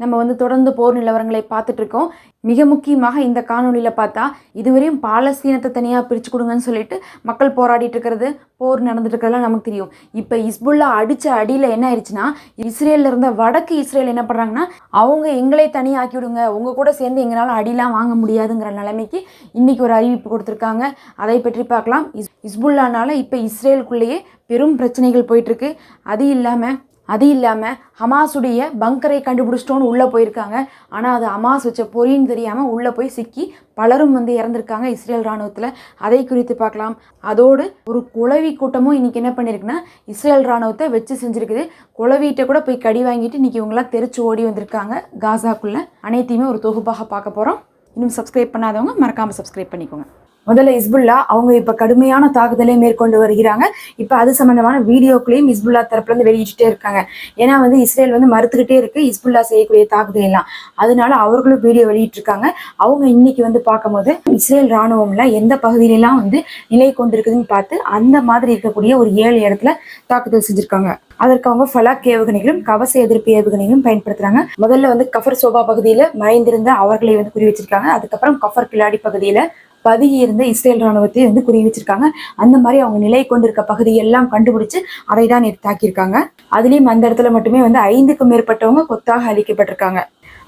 நம்ம வந்து தொடர்ந்து போர் நிலவரங்களை பார்த்துட்டு இருக்கோம் மிக முக்கியமாக இந்த காணொலியில் பார்த்தா இதுவரையும் பாலஸ்தீனத்தை தனியாக பிரித்து கொடுங்கன்னு சொல்லிட்டு மக்கள் போராடிட்டு இருக்கிறது போர் நடந்துட்டு இருக்கிறதுலாம் நமக்கு தெரியும். இப்போ இஸ்புல்லா அடித்த அடியில் என்ன ஆயிடுச்சுன்னா இஸ்ரேலில் இருந்த வடக்கு இஸ்ரேல் என்ன பண்ணுறாங்கன்னா அவங்க எங்களை தனியாக ஆக்கி விடுங்க உங்கள் கூட சேர்ந்து எங்களால் அடிலாம் வாங்க முடியாதுங்கிற நிலைமைக்கு இன்றைக்கி ஒரு அறிவிப்பு கொடுத்துருக்காங்க. அதை பற்றி பார்க்கலாம். இஸ் இஸ்புல்லானால் இப்போ இஸ்ரேலுக்குள்ளேயே பெரும் பிரச்சனைகள் போயிட்டுருக்கு அது இல்லாமல் அது இல்லாமல் ஹமாஸுடைய பங்கரை கண்டுபிடிச்சிட்டோன்னு உள்ளே போயிருக்காங்க. ஆனால் அது ஹமாஸ் வச்ச பொறின்னு தெரியாமல் உள்ளே போய் சிக்கி பலரும் வந்து இறந்துருக்காங்க இஸ்ரேல் இராணுவத்தில் அதை குறித்து பார்க்கலாம். அதோடு ஒரு குளவி கூட்டமும் இன்றைக்கி என்ன பண்ணியிருக்குன்னா இஸ்ரேல் இராணுவத்தை வச்சு செஞ்சுருக்குது. குளவிகிட்ட கூட போய் கடி வாங்கிட்டு இன்றைக்கி இவங்களாம் தெரிச்சு ஓடி வந்திருக்காங்க காசாக்குள்ளே. அனைத்தையுமே ஒரு தொகுப்பாக பார்க்க போகிறோம் இன்னும் சப்ஸ்கிரைப் பண்ணாதவங்க மறக்காமல் சப்ஸ்கிரைப் பண்ணிக்கோங்க. முதல்ல இஸ்புல்லா அவங்க இப்ப கடுமையான தாக்குதலை மேற்கொண்டு வருகிறாங்க. இப்ப அது சம்பந்தமான வீடியோக்களையும் இஸ்புல்லா தரப்புல இருந்து இருக்காங்க. ஏன்னா வந்து இஸ்ரேல் வந்து மறுத்துக்கிட்டே இருக்கு இஸ்புல்லா செய்யக்கூடிய தாக்குதல் எல்லாம் அதனால அவர்களும் வீடியோ வெளியிட்டு இருக்காங்க அவங்க இன்னைக்கு வந்து பார்க்கும்போது இஸ்ரேல் ராணுவம்ல எந்த பகுதியிலலாம் வந்து நிலை கொண்டிருக்குதுன்னு பார்த்து அந்த மாதிரி இருக்கக்கூடிய ஒரு ஏழு இடத்துல தாக்குதல் செஞ்சிருக்காங்க. அதற்கு அவங்க ஃபலாக் ஏவுகணைகளும் கவச எதிர்ப்பு ஏவுகணைகளும் பயன்படுத்துறாங்க. முதல்ல வந்து கஃபர் சோபா பகுதியில மறைந்திருந்த அவர்களை வந்து குறி வச்சிருக்காங்க. அதுக்கப்புறம் கஃபர் கிலாடி பகுதியில பதுங்கியிருந்த இருந்த இஸ்ரேல் ராணுவத்தை வந்து குறி வச்சிருக்காங்க அந்த மாதிரி அவங்க நிலை கொண்டிருக்க பகுதியெல்லாம் கண்டுபிடிச்சு அதை தான் தாக்கியிருக்காங்க அதுலயும் அந்த இடத்துல மட்டுமே வந்து ஐந்துக்கும் மேற்பட்டவங்க கொத்தாக அழிக்கப்பட்டிருக்காங்க.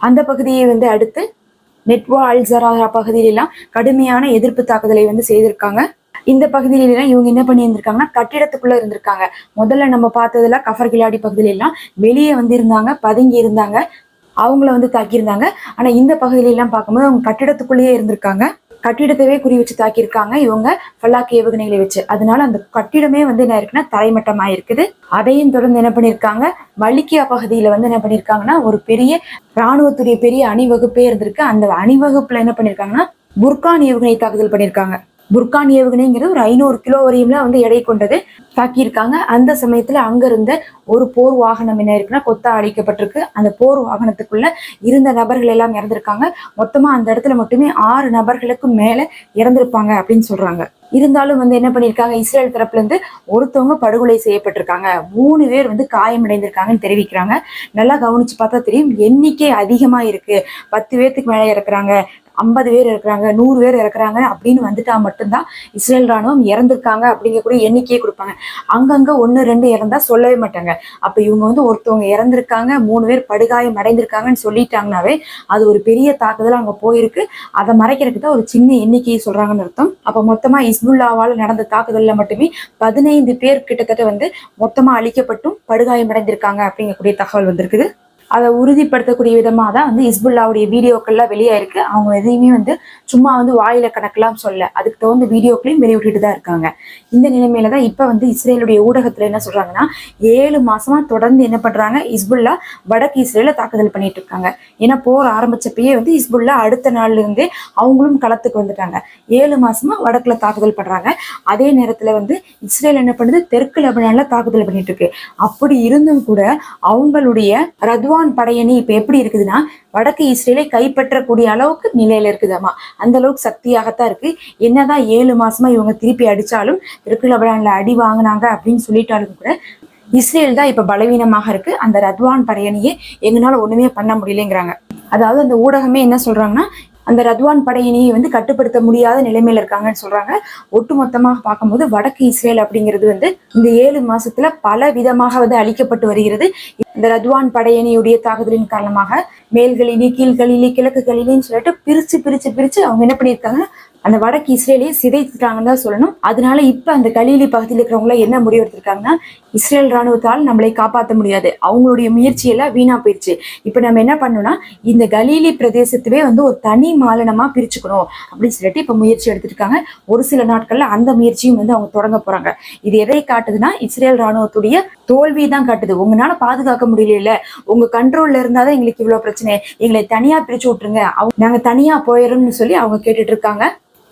அந்த பகுதியை வந்து அடுத்து நெட்வா அல்சரா பகுதியிலெல்லாம் கடுமையான எதிர்ப்பு தாக்குதலை வந்து செய்திருக்காங்க. இந்த பகுதியிலாம் இவங்க என்ன பண்ணி இருந்திருக்காங்கன்னா கட்டிடத்துக்குள்ள இருந்திருக்காங்க. முதல்ல நம்ம பார்த்ததுல கஃபர் கிலாடி பகுதியில எல்லாம் வெளியே வந்து இருந்தாங்க பதுங்கி இருந்தாங்க அவங்கள வந்து தாக்கியிருந்தாங்க. ஆனா இந்த பகுதியில எல்லாம் பார்க்கும்போது அவங்க கட்டிடத்துக்குள்ளேயே இருந்திருக்காங்க. கட்டிடத்தவே குறி வச்சு தாக்கியிருக்காங்க. இவங்க ஃபல்லாக் ஏவுகணைகளை வச்சு. அதனால அந்த கட்டிடமே வந்து என்ன இருக்குன்னா தரைமட்டமா இருக்குது அதையும் தொடர்ந்து என்ன பண்ணியிருக்காங்க? மலிக்கியா பகுதியில வந்து என்ன பண்ணியிருக்காங்கன்னா ஒரு பெரிய ராணுவத்துடைய பெரிய அணிவகுப்பே இருந்திருக்கு. அந்த அணிவகுப்புல என்ன பண்ணியிருக்காங்கன்னா புர்கான் ஏவுகணை தாக்குதல் பண்ணியிருக்காங்க. புர்கான் ஏவுகணைங்கிறது ஒரு ஐநூறு கிலோ வரையும்லாம் வந்து எடை கொண்டது. தாக்கியிருக்காங்க. அந்த சமயத்துல அங்க இருந்த ஒரு போர் வாகனம் என்ன இருக்குன்னா கொத்தா அடிக்கப்பட்டிருக்கு. அந்த போர் வாகனத்துக்குள்ள இருந்த நபர்கள் எல்லாம் இறந்திருக்காங்க. மொத்தமா அந்த இடத்துல மட்டுமே ஆறு நபர்களுக்கும் மேல இறந்திருப்பாங்க அப்படின்னு சொல்றாங்க. இருந்தாலும் வந்து என்ன பண்ணியிருக்காங்க இஸ்ரேல் தரப்புலேருந்து ஒருத்தவங்க படுகொலை செய்யப்பட்டிருக்காங்க. மூணு பேர் வந்து காயமடைந்திருக்காங்கன்னு தெரிவிக்கிறாங்க. நல்லா கவனிச்சு பார்த்தா தெரியும் எண்ணிக்கை அதிகமாக இருக்கு. பத்து பேர்த்துக்கு மேலே இறக்குறாங்க ஐம்பது பேர் இருக்கிறாங்க நூறு பேர் இறக்குறாங்க அப்படின்னு வந்துட்டா மட்டும்தான் இஸ்ரேல் ராணுவம் இறந்துருக்காங்க அப்படிங்கக்கூடிய எண்ணிக்கையை கொடுப்பாங்க. அங்கங்க ஒன்று ரெண்டு இறந்தா சொல்லவே மாட்டாங்க. அப்போ இவங்க வந்து ஒருத்தவங்க இறந்துருக்காங்க மூணு பேர் படுகாயம் அடைந்திருக்காங்கன்னு சொல்லிட்டாங்கனாவே அது ஒரு பெரிய தாக்குதல் அங்கே போயிருக்கு. அதை மறைக்கிறதுக்கு தான் ஒரு சின்ன எண்ணிக்கையை சொல்றாங்கன்னு அர்த்தம். அப்போ மொத்தமா இஸ்புல்லாவால் நடந்த தாக்குதலில் மட்டுமே பதினைந்து பேர் கிட்டத்தட்ட வந்து மொத்தமா அழிக்கப்பட்டும் படுகாயம் அடைந்திருக்காங்க அப்படிங்கக்கூடிய தகவல் வந்திருக்குது. அதை உறுதிப்படுத்தக்கூடிய விதமாக தான் வந்து இஸ்புல்லாவுடைய வீடியோக்கள்லாம் வெளியாயிருக்கு. அவங்க எதையுமே வந்து சும்மா வந்து வாயில கணக்கெல்லாம் சொல்ல. அதுக்கு தகுந்த வீடியோக்களையும் வெளியிட்டு தான் இருக்காங்க. இந்த நிலைமையில தான் இப்போ வந்து இஸ்ரேலுடைய ஊடகத்தில் என்ன சொல்றாங்கன்னா ஏழு மாசமா தொடர்ந்து என்ன பண்றாங்க? இஸ்புல்லா வடக்கு இஸ்ரேல தாக்குதல் பண்ணிட்டு இருக்காங்க. ஏன்னா போர் ஆரம்பிச்சப்பயே வந்து இஸ்புல்லா அடுத்த நாள்ல இருந்தே அவங்களும் களத்துக்கு வந்துட்டாங்க. ஏழு மாசமா வடக்குல தாக்குதல் பண்றாங்க. அதே நேரத்துல வந்து இஸ்ரேல் என்ன பண்ணுது? தெற்கு லெபனான்ல தாக்குதல் பண்ணிட்டு இருக்கு. அப்படி இருந்தும் கூட அவங்களுடைய ரத்வான் படையணி இப்போ எப்படி இருக்குதுன்னா வடக்கு இஸ்ரேலை கைப்பற்றக்கூடிய அளவுக்கு நிலையில இருக்குதாமா? அந்த அளவுக்கு சக்தியாகத்தான் இருக்கு. என்னதான் ஏழு மாசமா இவங்க திருப்பி அடிச்சாலும் தெற்கு அடி வாங்கினாங்க அப்படின்னு சொல்லிட்டாலும் கூட இஸ்ரேல் தான் இப்ப பலவீனமாக இருக்கு. அந்த ரத்வான் படையணியை எங்களால ஒண்ணுமே பண்ண முடியலைங்கிறாங்க. அதாவது அந்த ஊடகமே என்ன சொல்றாங்கன்னா அந்த ரத்வான் படையினையை வந்து கட்டுப்படுத்த முடியாத நிலைமையில இருக்காங்கன்னு சொல்றாங்க. ஒட்டுமொத்தமாக பார்க்கும்போது வடக்கு இஸ்ரேல் அப்படிங்கிறது வந்து இந்த ஏழு மாசத்துல பல விதமாக வந்து அழிக்கப்பட்டு வருகிறது. இந்த ரத்வான் படையணியுடைய தாக்குதலின் காரணமாக மேல்களிலே கீழ்களிலி கிழக்குகளிலேன்னு சொல்லிட்டு பிரிச்சு பிரிச்சு பிரிச்சு அவங்க என்ன பண்ணியிருக்காங்க அந்த வடக்கு இஸ்ரேலையே சிதைத்துட்டாங்கன்னு தான் சொல்லணும். அதனால இப்ப அந்த கலீலி பகுதியில் இருக்கிறவங்கள என்ன முடிவு எடுத்திருக்காங்கன்னா இஸ்ரேல் ராணுவத்தால் நம்மளை காப்பாற்ற முடியாது. அவங்களுடைய முயற்சியெல்லாம் வீணா போயிடுச்சு இப்ப நம்ம என்ன பண்ணோம்னா இந்த கலீலி பிரதேசத்துவே வந்து ஒரு தனி மாநிலமா பிரிச்சுக்கணும் அப்படின்னு சொல்லிட்டு இப்ப முயற்சி எடுத்திருக்காங்க. ஒரு சில நாட்கள்ல அந்த முயற்சியும் வந்து அவங்க தொடங்க போறாங்க. இது எதை காட்டுதுன்னா இஸ்ரேல் ராணுவத்துடைய தோல்வி தான் காட்டுது. உங்களால பாதுகாக்க முடியல உங்க கண்ட்ரோல்ல இருந்தாதான் எங்களுக்கு இவ்வளவு பிரச்சனை. எங்களை தனியா பிரிச்சு விட்டுருங்க. அவங்க நாங்க தனியா போயிடும்னு சொல்லி அவங்க கேட்டுட்டு இருக்காங்க.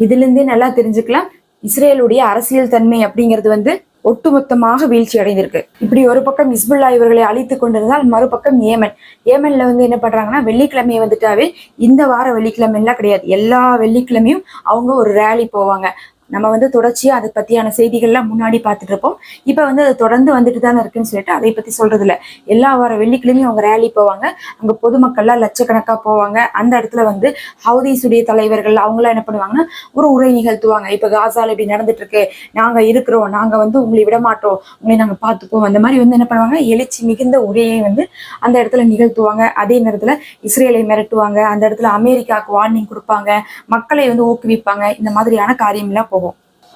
இதுல இருந்தே நல்லா தெரிஞ்சுக்கலாம். இஸ்ரேலுடைய அரசியல் தன்மை அப்படிங்கிறது வந்து ஒட்டுமொத்தமாக வீழ்ச்சி அடைந்திருக்கு. இப்படி ஒரு பக்கம் இஸ்புல்லா இவர்களை அழித்து கொண்டிருந்தால் மறுபக்கம் ஏமன் ஏமன்ல வந்து என்ன பண்றாங்கன்னா வெள்ளிக்கிழமையை வந்துட்டாவே இந்த வார வெள்ளிக்கிழமை எல்லாம் கிடையாது. எல்லா வெள்ளிக்கிழமையும் அவங்க ஒரு ரேலி போவாங்க. நம்ம வந்து தொடர்ச்சியா அதை பத்தியான செய்திகள்லாம் முன்னாடி பார்த்துட்டு இருப்போம் இப்போ வந்து அது தொடர்ந்து வந்துட்டு தானே இருக்குன்னு சொல்லிட்டு அதை பத்தி சொல்றது இல்ல எல்லா வார வெள்ளிக்கிழமையும் அவங்க ரேலி போவாங்க. அங்க பொதுமக்கள்லாம் லட்சக்கணக்கா போவாங்க. அந்த இடத்துல வந்து ஹவுதீஸுடைய தலைவர்கள் அவங்களாம் என்ன பண்ணுவாங்கன்னா ஒரு உரை நிகழ்த்துவாங்க. இப்ப காசால் இப்படி நடந்துட்டு இருக்கு நாங்க இருக்கிறோம். நாங்க வந்து உங்களை விட மாட்டோம் உங்களை நாங்க பார்த்துப்போம். அந்த மாதிரி வந்து என்ன பண்ணுவாங்க? எழுச்சி மிகுந்த உரையை வந்து அந்த இடத்துல நிகழ்த்துவாங்க. அதே நேரத்துல இஸ்ரேலை மிரட்டுவாங்க. அந்த இடத்துல அமெரிக்காவுக்கு வார்னிங் கொடுப்பாங்க. மக்களை வந்து ஊக்குவிப்பாங்க. இந்த மாதிரியான காரியம்லாம் போகும்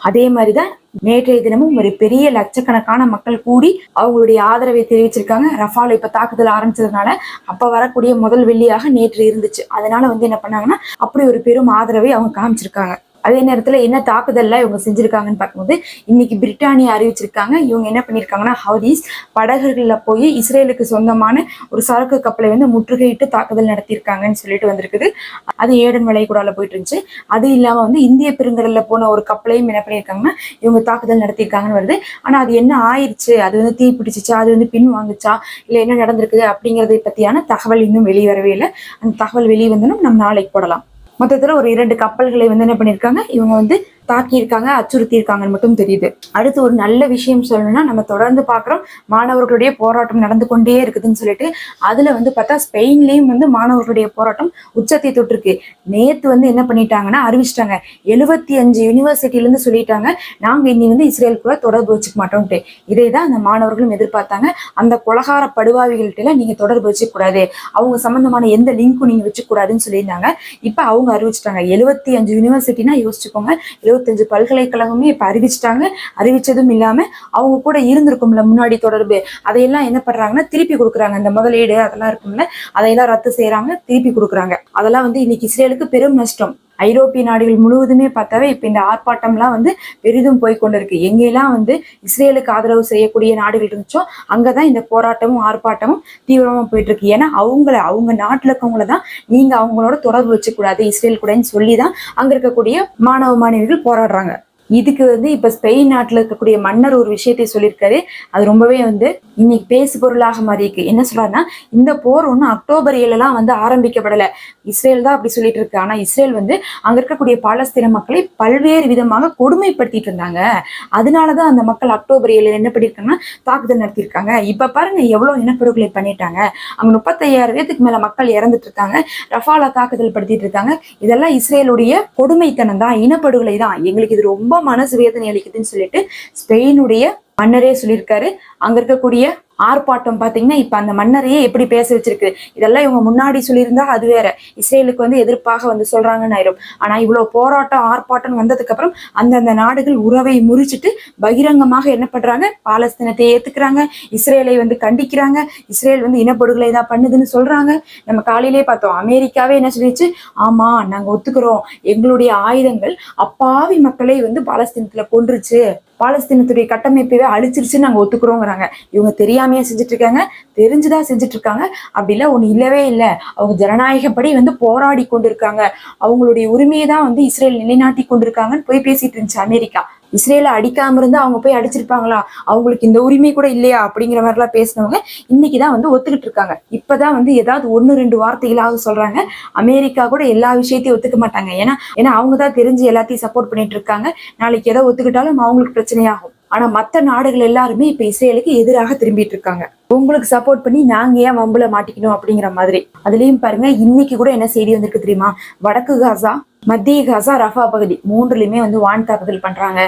அதே மாதிரிதான் நேற்றைய தினமும் ஒரு பெரிய லட்சக்கணக்கான மக்கள் கூடி அவங்களுடைய ஆதரவை தெரிவிச்சிருக்காங்க. ரஃபால் இப்ப தாக்குதல் ஆரம்பிச்சதுனால அப்ப வரக்கூடிய முதல் வெள்ளியாக நேற்று இருந்துச்சு. அதனால வந்து என்ன பண்ணாங்கன்னா அப்படி ஒரு பெரும் ஆதரவை அவங்க காமிச்சிருக்காங்க. அதே நேரத்துல என்ன தாக்குதல்லாம் இவங்க செஞ்சிருக்காங்கன்னு பார்க்கும்போது இன்னைக்கு பிரிட்டானியா அறிவிச்சிருக்காங்க. இவங்க என்ன பண்ணியிருக்காங்கன்னா ஹவுதீஸ் படகுகளில் போய் இஸ்ரேலுக்கு சொந்தமான ஒரு சரக்கு கப்பலை வந்து முற்றுகையிட்டு தாக்குதல் நடத்தியிருக்காங்கன்னு சொல்லிட்டு வந்திருக்குது. அது ஏடன் வளைகுடால போயிட்டு இருந்துச்சு அது இல்லாம வந்து இந்திய பெருங்கடல்ல போன ஒரு கப்பலையும் என்ன பண்ணியிருக்காங்கன்னா இவங்க தாக்குதல் நடத்தியிருக்காங்கன்னு வருது. ஆனா அது என்ன ஆயிடுச்சு அது வந்து தீ பிடிச்சிச்சா? அது வந்து பின் வாங்குச்சா? இல்ல என்ன நடந்திருக்குது அப்படிங்கறதை பத்தியான தகவல் இன்னும் வெளியே வரவே இல்லை. அந்த தகவல் வெளியே வந்தனும் நம்ம நாளைக்கு போடலாம். மொத்தத்துல ஒரு இரண்டு கப்பல்களை வந்து என்ன பண்ணியிருக்காங்க இவங்க வந்து தாக்கியிருக்காங்க அச்சுறுத்தியிருக்காங்கன்னு மட்டும் தெரியுது. அடுத்து ஒரு நல்ல விஷயம் சொல்லணும்னா நம்ம தொடர்ந்து பார்க்குறோம் மாணவர்களுடைய போராட்டம் நடந்து கொண்டே இருக்குதுன்னு சொல்லிட்டு அதுல வந்து பார்த்தா ஸ்பெயின்லயும் வந்து மாணவர்களுடைய போராட்டம் உச்சத்தை தொட்டிருக்கு. நேத்து வந்து என்ன பண்ணிட்டாங்கன்னா அறிவிச்சிட்டாங்க. எழுபத்தி அஞ்சு யூனிவர்சிட்டியிலேருந்து சொல்லிட்டாங்க நாங்க இனி வந்து இஸ்ரேல் கூட தொடர்பு வச்சுக்க மாட்டோம்ட்டு. இதை தான் அந்த மாணவர்களும் எதிர்பார்த்தாங்க. அந்த கொலகார படுவாவிகள்கிட்ட நீங்கள் நீங்க தொடர்பு வச்சுக்கூடாது அவங்க சம்மந்தமான எந்த லிங்க்கும் நீங்க வச்சுக்கூடாதுன்னு சொல்லியிருந்தாங்க. இப்ப அவங்க அறிவிச்சிட்டாங்க. எழுபத்தி அஞ்சு யூனிவர்சிட்டினா யோசிச்சுக்கோங்க. இருபத்தஞ்சு பல்கலைக்கழகமே இப்போ அறிவிச்சிட்டாங்க. அறிவிச்சதும் இல்லாம அவங்க கூட இருந்திருக்கும்ல முன்னாடி தொடர்பு. அதையெல்லாம் என்ன பண்றாங்கன்னா திருப்பி கொடுக்குறாங்க. அந்த முதலீடு அதெல்லாம் இருக்கும்ல அதையெல்லாம் ரத்து செய்யறாங்க திருப்பி கொடுக்குறாங்க. அதெல்லாம் வந்து இன்னைக்கு இஸ்ரேலுக்கு பெரும் நஷ்டம். ஐரோப்பிய நாடுகள் முழுவதுமே பார்த்தாவே இப்போ இந்த ஆர்ப்பாட்டம்லாம் வந்து பெரிதும் போய் கொண்டிருக்கு. எங்கெல்லாம் வந்து இஸ்ரேலுக்கு ஆதரவு செய்யக்கூடிய நாடுகள் இருந்துச்சோ அங்கே தான் இந்த போராட்டமும் ஆர்ப்பாட்டமும் தீவிரமாக போயிட்டு இருக்கு ஏன்னா அவங்கள அவங்க நாட்டில் இருக்கவங்கள தான் நீங்கள் அவங்களோட தொடர்பு வச்சுக்கூடாது இஸ்ரேல் கூடன்னு சொல்லி தான் அங்கே இருக்கக்கூடிய மாணவ மாணவிகள் போராடுறாங்க. இதுக்கு வந்து இப்ப ஸ்பெயின் நாட்டில் இருக்கக்கூடிய மன்னர் ஒரு விஷயத்தை சொல்லியிருக்காரு. அது ரொம்பவே வந்து இன்னைக்கு பேசு பொருளாக மாறி இருக்கு. என்ன சொல்றாருன்னா இந்த போர் ஒன்றும் அக்டோபர் ஏழுலாம் வந்து ஆரம்பிக்கப்படல. இஸ்ரேல் தான் அப்படி சொல்லிட்டு இருக்கு. ஆனா இஸ்ரேல் வந்து அங்க இருக்கக்கூடிய பாலஸ்தீன மக்களை பல்வேறு விதமாக கொடுமைப்படுத்திட்டு இருந்தாங்க. அதனாலதான் அந்த மக்கள் அக்டோபர் ஏழு என்ன பண்ணிருக்காங்கன்னா தாக்குதல் நடத்தியிருக்காங்க. இப்ப பாருங்க எவ்வளவு இனப்படுகொலை பண்ணிட்டாங்க. அவங்க முப்பத்தையாயிரம் பேத்துக்கு மேல மக்கள் இறந்துட்டு இருக்காங்க. ரஃபால தாக்குதல் படுத்திட்டு இருக்காங்க. இதெல்லாம் இஸ்ரேலுடைய கொடுமைத்தனம் தான் இனப்படுகொலை தான் எங்களுக்கு இது ரொம்ப மனசு வேதனை அளிக்குதுன்னு சொல்லிட்டு ஸ்பெயினுடைய மன்னரே சொல்லியிருக்காரு. அங்க இருக்கக்கூடிய ஆர்ப்பாட்டம் பாத்தீங்கன்னா இப்ப அந்த மன்னரையே எப்படி பேச வச்சிருக்கு? இதெல்லாம் இவங்க முன்னாடி சொல்லியிருந்தா அது வேற. இஸ்ரேலுக்கு வந்து எதிர்ப்பாக வந்து சொல்றாங்கன்னு ஆயிரும் ஆனா இவ்வளவு போராட்டம் ஆர்ப்பாட்டம் வந்ததுக்கு அப்புறம் அந்தந்த நாடுகள் உறவை முறிச்சிட்டு பகிரங்கமாக என்ன பண்றாங்க? பாலஸ்தீனத்தை ஏத்துக்கிறாங்க. இஸ்ரேலை வந்து கண்டிக்கிறாங்க. இஸ்ரேல் வந்து இனப்படுகொலை தான் பண்ணுதுன்னு சொல்றாங்க. நம்ம காலையிலே பார்த்தோம் அமெரிக்காவே என்ன சொல்லிச்சு ஆமா நாங்க ஒத்துக்கிறோம். எங்களுடைய ஆயுதங்கள் அப்பாவி மக்களை வந்து பாலஸ்தீனத்துல கொன்றுச்சு. பாலஸ்தீனத்துடைய கட்டமைப்பையே அழிச்சிருச்சுன்னு நாங்க ஒத்துக்கிறோங்கிறாங்க. இவங்க தெரியாமையே செஞ்சுட்டு இருக்காங்க தெரிஞ்சுதான் செஞ்சுட்டு இருக்காங்க அப்படிலாம் ஒண்ணு இல்லவே இல்லை. அவங்க ஜனநாயகப்படி வந்து போராடி கொண்டிருக்காங்க. அவங்களுடைய உரிமையை தான் வந்து இஸ்ரேல் நிலைநாட்டி கொண்டிருக்காங்கன்னு போய் பேசிட்டு இருந்துச்சு அமெரிக்கா. இஸ்ரேல அடிக்காம இருந்து அவங்க போய் அடிச்சிருப்பாங்களா? அவங்களுக்கு இந்த உரிமை கூட இல்லையா? அப்படிங்கிற மாதிரிலாம் பேசினவங்க இன்னைக்குதான் வந்து ஒத்துக்கிட்டு இருக்காங்க. இப்பதான் வந்து ஏதாவது ஒன்னு ரெண்டு வார்த்தைகளாவது சொல்றாங்க. அமெரிக்கா கூட எல்லா விஷயத்தையும் ஒத்துக்க மாட்டாங்க. ஏன்னா ஏன்னா அவங்க தான் தெரிஞ்சு எல்லாத்தையும் சப்போர்ட் பண்ணிட்டு இருக்காங்க. நாளைக்கு எதாவது ஒத்துக்கிட்டாலும் அவங்களுக்கு பிரச்சனையாகும். ஆனா மத்த நாடுகள் எல்லாருமே இப்ப இஸ்ரேலுக்கு எதிராக திரும்பிட்டு இருக்காங்க. உங்களுக்கு சப்போர்ட் பண்ணி நாங்க ஏன் வம்புல மாட்டிக்கணும் அப்படிங்கிற மாதிரி. அதுலயும் பாருங்க இன்னைக்கு கூட என்ன செய்தி வந்திருக்கு தெரியுமா? வடக்கு காசா மத்திய காசா ரஃபா பகுதி மூன்றுலயுமே வந்து வான் தாக்குதல் பண்றாங்க.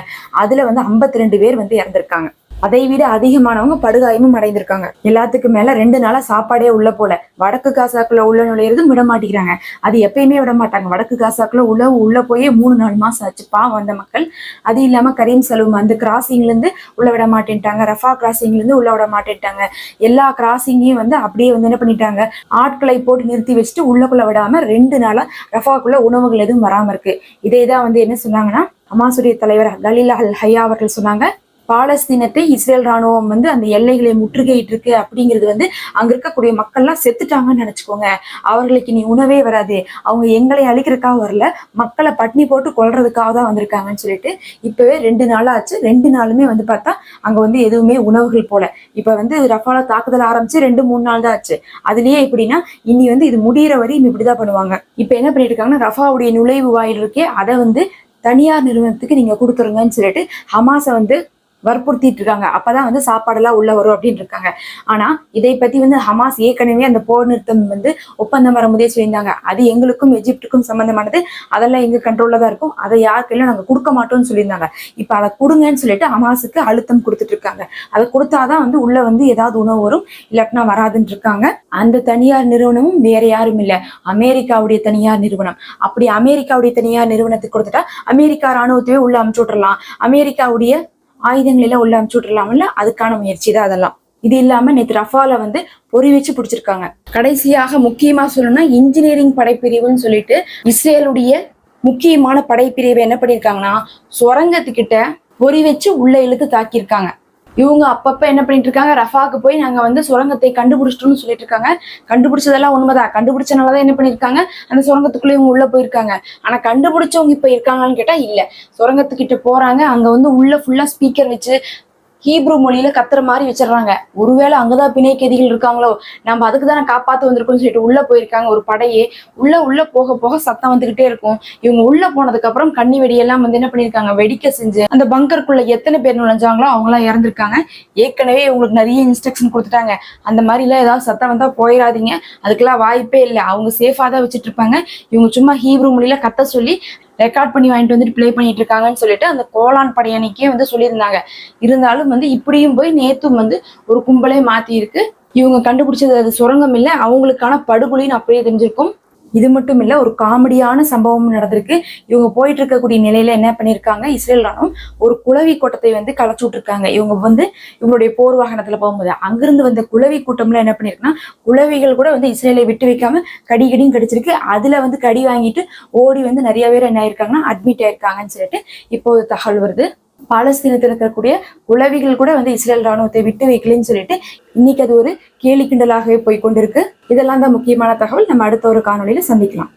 அதுல வந்து 52 ரெண்டு பேர் வந்து இறந்திருக்காங்க. அதை விட அதிகமானவங்க படுகாயமும் அடைந்திருக்காங்க. எல்லாத்துக்கும் மேல ரெண்டு நாளா சாப்பாடே உள்ள போல. வடக்கு காசாக்குள்ள உள்ள நுழையிறதும் விட மாட்டேங்கிறாங்க. அது எப்பயுமே விட மாட்டாங்க. வடக்கு காசாக்குள்ள உள்ள உள்ள போயே மூணு நாலு மாசம் ஆச்சு. பாவம் அந்த மக்கள். அது இல்லாம கரீம் சலூம் அந்த கிராசிங்ல இருந்து உள்ள விட மாட்டேன்ட்டாங்க. ரஃபா கிராசிங்ல இருந்து உள்ள விட மாட்டேன்ட்டாங்க. எல்லா கிராசிங்கையும் வந்து அப்படியே வந்து என்ன பண்ணிட்டாங்க? ஆட்களை போட்டு நிறுத்தி வச்சுட்டு உள்ளக்குள்ள விடாம ரெண்டு நாளா ரஃபாக்குள்ள உணவுகள் எதுவும் வராம இருக்கு. இதே தான் வந்து என்ன சொன்னாங்கன்னா அமாசுடைய தலைவர் கலீலா அல் ஹையா அவர்கள் சொன்னாங்க. பாலஸ்தீனத்தை இஸ்ரேல் ராணுவம் வந்து அந்த எல்லைகளை முற்றுகையிட்டு இருக்கு அப்படிங்கிறது வந்து அங்க இருக்கக்கூடிய மக்கள்லாம் செத்துட்டாங்கன்னு நினைச்சுக்கோங்க. அவர்களுக்கு இனி உணவே வராது. அவங்க எங்களை அழிக்கிறதுக்காக வரல. மக்களை பட்னி போட்டு கொள்றதுக்காக தான் வந்திருக்காங்கன்னு சொல்லிட்டு இப்பவே ரெண்டு நாள் ஆச்சு. ரெண்டு நாளுமே வந்து பார்த்தா அங்க வந்து எதுவுமே உணவுகள் போல. இப்ப வந்து ரஃபால தாக்குதல் ஆரம்பிச்சு ரெண்டு மூணு நாள் தான் ஆச்சு. அதுலயே எப்படின்னா இனி வந்து இது முடியிற வரையும் இப்படிதான் பண்ணுவாங்க. இப்ப என்ன பண்ணிட்டு இருக்காங்கன்னா ரஃபாவுடைய நுழைவு வாயில் இருக்கே அதை வந்து தனியார் நிறுவனத்துக்கு நீங்க கொடுத்துருங்கன்னு சொல்லிட்டு ஹமாஸை வந்து வற்புறுத்திட்டு இருக்காங்க அப்பதான் வந்து சாப்பாடெல்லாம் உள்ள வரும் அப்படின்னு இருக்காங்க ஆனா இதை பத்தி வந்து ஹமாஸ் ஏற்கனவே அந்த போர் நிறுத்தம் வந்து ஒப்பந்தம் வரும்போதே சொல்லியிருந்தாங்க. அது எங்களுக்கும் எஜிப்டுக்கும் சம்பந்தமானது. அதெல்லாம் எங்க கண்ட்ரோல்ல தான் இருக்கும். அதை யாருக்கெல்லாம் நாங்க கொடுக்க மாட்டோம்னு சொல்லியிருந்தாங்க. இப்ப அதை கொடுங்கன்னு சொல்லிட்டு ஹமாஸுக்கு அழுத்தம் கொடுத்துட்டு இருக்காங்க அதை கொடுத்தாதான் வந்து உள்ள வந்து ஏதாவது உணவு வரும் இல்லாட்டினா வராதுன்னு இருக்காங்க அந்த தனியார் நிறுவனமும் வேற யாரும் இல்ல. அமெரிக்காவுடைய தனியார் நிறுவனம். அப்படி அமெரிக்காவுடைய தனியார் நிறுவனத்துக்கு கொடுத்துட்டா அமெரிக்கா ராணுவத்தையே உள்ள அமுச்சு விட்டுறலாம். அமெரிக்காவுடைய ஆயுதங்கள் எல்லாம் உள்ள அமுச்சு அதுக்கான முயற்சி தான் அதெல்லாம். இது இல்லாம நேற்று ரஃபால வந்து பொறி வச்சு பிடிச்சிருக்காங்க. கடைசியாக முக்கியமா சொல்லணும்னா இன்ஜினியரிங் படைப்பிரிவுன்னு சொல்லிட்டு இஸ்ரேலுடைய முக்கியமான படைப்பிரிவை என்ன பண்ணியிருக்காங்கன்னா சுரங்கத்துக்கிட்ட பொறி வச்சு உள்ள இழுத்து தாக்கியிருக்காங்க. இவங்க அப்பப்ப என்ன பண்ணிட்டு இருக்காங்க? ரஃபாக்கு போய் நாங்க வந்து சுரங்கத்தை கண்டுபிடிச்சிட்டோம்னு சொல்லிட்டு இருக்காங்க கண்டுபிடிச்சதெல்லாம் உண்மைதான். கண்டுபிடிச்சனாலதான் என்ன பண்ணிருக்காங்க? அந்த சுரங்கத்துக்குள்ள இவங்க உள்ள போயிருக்காங்க. ஆனா கண்டுபிடிச்சவங்க இப்ப இருக்காங்கன்னு கேட்டா இல்ல. சுரங்கத்துக்கிட்ட போறாங்க. அங்க வந்து உள்ள ஃபுல்லா ஸ்பீக்கர் வச்சு ஹீப்ரு மொழியில கத்துற மாதிரி வச்சிடுறாங்க. ஒருவேளை அங்கதான் பிணை கைதிகள் இருக்காங்களோ நம்ம அதுக்கு தானே காப்பாத்து வந்திருக்கோம்னு சொல்லிட்டு உள்ள போயிருக்காங்க ஒரு படையே. உள்ள உள்ள போக போக சத்தம் வந்துகிட்டே இருக்கும். இவங்க உள்ள போனதுக்கு அப்புறம் கண்ணி வெடியெல்லாம் வந்து என்ன பண்ணிருக்காங்க வெடிக்க செஞ்சு அந்த பங்கருக்குள்ள எத்தனை பேர் நுழைஞ்சாங்களோ அவங்க எல்லாம் ஏற்கனவே இவங்களுக்கு நிறைய இன்ஸ்ட்ரக்ஷன் கொடுத்துட்டாங்க. அந்த மாதிரி எல்லாம் ஏதாவது சத்தம் வந்தா போயிடாதீங்க. அதுக்கெல்லாம் வாய்ப்பே இல்லை. அவங்க சேஃபா தான் வச்சுட்டு இருப்பாங்க. இவங்க சும்மா ஹீப்ரு மொழியில கத்த சொல்லி ரெக்கார்ட் பண்ணி வாங்கிட்டு வந்துட்டு ப்ளே பண்ணிட்டு இருக்காங்கன்னு சொல்லிட்டு அந்த கோலான் படையணிக்கே வந்து சொல்லியிருந்தாங்க. இருந்தாலும் வந்து இப்படியும் போய் நேத்தும் வந்து ஒரு கும்பலே மாத்தி இருக்கு இவங்க கண்டுபிடிச்சது அது சுரங்கம் இல்லை அவங்களுக்கான படுகொலின்னு அப்படியே தெரிஞ்சிருக்கும். இது மட்டும் இல்லை ஒரு காமெடியான சம்பவம் நடந்திருக்கு. இவங்க போயிட்டு இருக்கக்கூடிய நிலையில என்ன பண்ணியிருக்காங்க? இஸ்ரேல் ராணுவம் ஒரு குளவி கூட்டத்தை வந்து களைச்சு விட்டுருக்காங்க. இவங்க வந்து இவங்களுடைய போர் வாகனத்துல போகும்போது அங்கிருந்து வந்த குளவி கூட்டம்ல என்ன பண்ணிருக்குன்னா குளவிகள் கூட வந்து இஸ்ரேலை விட்டு வைக்காம கடி கடின்னு கடிச்சிருக்கு. அதுல வந்து கடி வாங்கிட்டு ஓடி வந்து நிறைய பேர் என்ன ஆயிருக்காங்கன்னா அட்மிட் ஆயிருக்காங்கன்னு சொல்லிட்டு இப்போ தகவல் வருது. பாலஸ்தீனத்தில் இருக்கக்கூடிய உளவிகள் கூட வந்து இஸ்ரேல் ராணுவத்தை விட்டு வைக்கலன்னு சொல்லிட்டு இன்னைக்கு அது ஒரு கேலி கிண்டலாகவே போய் கொண்டிருக்கு இதெல்லாம் தான் முக்கியமான தகவல். நம்ம அடுத்த ஒரு காணொலியில சந்திக்கலாம்.